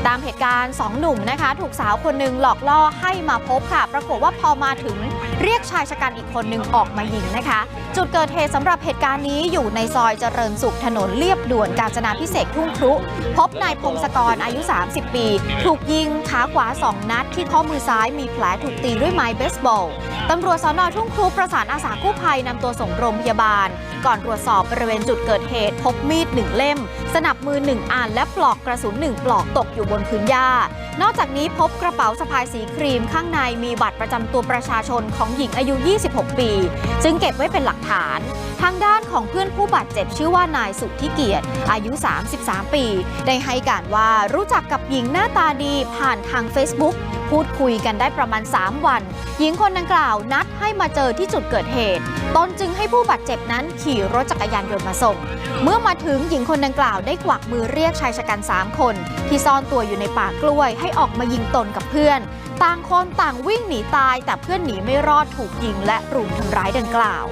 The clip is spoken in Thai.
ติดตามเหตุการณ์สองหนุ่มนะคะ ถูกสาวคนหนึ่งหลอกล่อให้มาพบค่ะ ปรากฏว่าพอมาถึงเรียกชายชะกันอีกคนหนึ่งออกมายิงนะคะ จุดเกิดเหตุสำหรับเหตุการณ์นี้อยู่ในซอยเจริญสุขถนนเลียบด่วนกาญจนาพิเศษทุ่งครุ พบนายพงศกรอายุ 30 ปี ถูกยิงขาขวา 2 นัด ที่ข้อมือซ้ายมีแผลถูกตีด้วยไม้เบสบอลตำรวจสอนอทุ่งครุประสานอาสากู้ภัยนำตัวส่งโรงพยาบาล ก่อนตรวจสอบบริเวณจุดเกิดเหตุ พบมีดหนึ่งเล่ม สนับมือหนึ่งอันและปลอกกระสุนหนึ่งปลอกตกอยู่บนพื้นหญ้า นอกจากนี้พบกระเป๋าสะพายสีครีมข้างในมีบัตรประจำตัวประชาชนของหญิงอายุ 26 ปี จึงเก็บไว้เป็นหลักฐาน ทางด้านของเพื่อนผู้บาดเจ็บชื่อว่านายสุทธิเกียรติ อายุ 33 ปี ได้ให้การว่ารู้จักกับหญิงหน้าตาดีผ่านทาง Facebook พูดคุยกันได้ประมาณ 3 วัน หญิงคนดังกล่าวนัดให้มาเจอที่จุดเกิดเหตุ ตนจึงให้ผู้บาดเจ็บนั้นขี่รถจักรยานยนต์มาส่ง เมื่อมาถึงหญิงคนดังกล่าวได้กวักมือเรียกชายชะกัน 3 คน ที่ซ่อนตัวอยู่ในป่ากล้วย ให้ออกมายิงตนกับเพื่อน ต่างคนต่างวิ่งหนีตาย แต่เพื่อนหนีไม่รอดถูกยิงและรุมทำร้ายดังกล่าว